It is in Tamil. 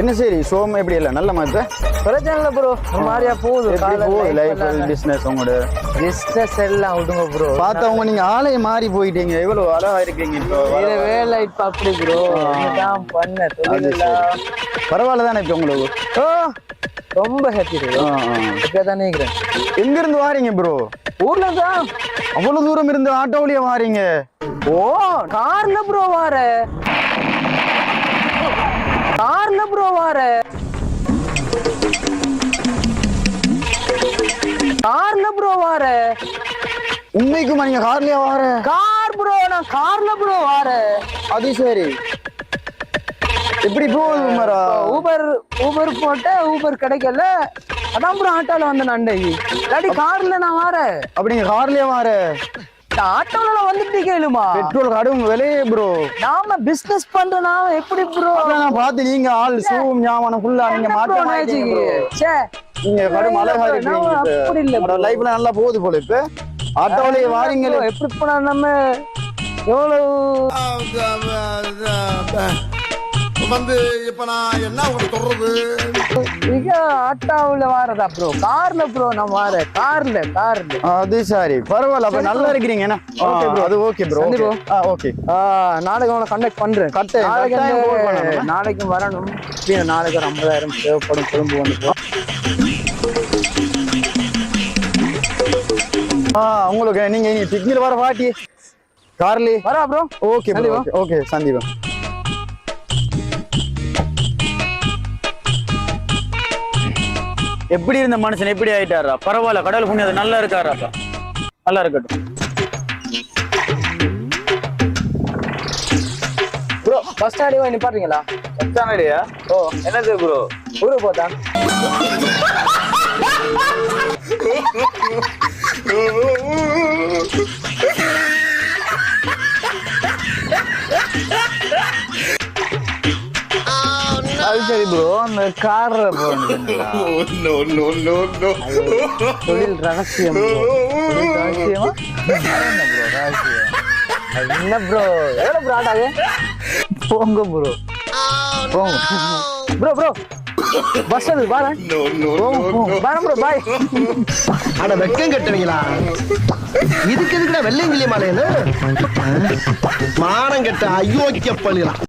என்ன சரி சோம் எப்படி இல்லை? நல்ல மாதிரி பிரச்சனை இல்லை ப்ரோ மாதிரியா போகுது. போகுது லைஃப் பிஸ்னஸ் உங்களோட? பிஸ்னஸ் எல்லாம் விடுங்க ப்ரோ பார்த்தவங்க நீங்க ஆளே மாறி போயிட்டீங்க. எவ்வளவு அழகா இருக்கீங்க இப்போ. இது வேலை இப்ப அப்படி ப்ரோ தான் பண்ண. பரவாயில்ல தானே இப்போ உங்களுக்கு? ஓ ரொம்ப ஹாப்பி. இப்படியே தான் நினைக்கிறேன் எங்க இருந்து வாரீங்க ப்ரோ ஊர்ல தான் அவ்வளவு தூரம் இருந்து ஆட்டோலயே வாரீங்க. ஓ கார்ல ப்ரோ வார கார்ல ப்ரோ வார. உண்மைக்குமா நீங்க கார்லயே வார? கார் ப்ரோ நான் கார்ல ப்ரோ வார. அது சரி. எப்படி போகுது உமரா ஊபர் ஊபர் போட்ட ஊபர் கிடைக்கல. அதான் ப்ரோ ஆட்டோல வந்தேன் அண்டைக்கு இல்லாட்டி கார்ல நான் வாரேன் அப்படி நீங்க கார்லயே வார. இந்த ஆட்டோல வந்துட்டு கேளுமா பெட்ரோல் கடும் விலையே ப்ரோ நாம பிசினஸ் பண்றனா எப்படி ப்ரோ நான் பார்த்து நீங்க ஆள் ஷூவும் ஞாபகம் ஃபுல்லா நீங்க மாற்ற மாட்டீங்க. சே. நீங்க கடும் அழகா நான் அப்படி இல்ல இருக்கீங்க. லைஃப்ல நல்லா போகுது போல இப்ப. ஆட்டோலயே வாரீங்களே. bro, எப்படி போனா நம்ம எவ்வளவு வந்து இப்ப நான் என்ன உங்களுக்கு சொல்றது? மிக ஆட்டோவில் வாரதா ப்ரோ கார்ல ப்ரோ நான் வாரேன். கார்ல கார்ல. அது சரி. பரவாயில்ல. அப்ப நல்லா இருக்கிறீங்க என்ன? Okay bro. அது ஓகே ப்ரோ bro. ஓகே நாளைக்கு அவனை கண்டக்ட் பண்றேன். கட்டு- நாளைக்கு. நாளைக்கு வரணும். நாளைக்கு ஒரு ஐம்பதாயிரம் தேவைப்படும். குடும்பம் வந்து போ. ஆ உங்களுக்கு நீங்க நீ பிக்னிக் வர பாட்டி கார்லயே? வரா ப்ரோ ஓகே. ஓகே ஓகே எப்படி இருந்த மனுஷன் எப்படி ஆயிட்டாரா பரவாயில்ல கடவுள் புண்ணியம் நல்லா இருக்காராப்பா நல்லா இருக்கட்டும். ப்ரோ பஸ் ஸ்டாண்டில் போய் நிப்பாட்டுறீங்களா? சச்சானடியா ஓ. என்னது ப்ரோ ஊருக்கு போதா ப்ரோ அந்த போறீங்களா நோ நோ நோ நோ தொழில் ரகசியம் ப்ரோ ரகசியம் என்ன ப்ரோ எவ்வளோ ப்ரோ ஆட்டாது போங்க ப்ரோ போங்க ப்ரோ ப்ரோ பஸ் அது வரேன் வரேன் ப்ரோ பாய் அட வெக்கம் கட்டுவீங்களா இதுக்கு எதுக்குடா வெள்ளையங்கிலி மாலைன்னு மானம் கெட்ட அயோக்கிய பள்ளிலாம்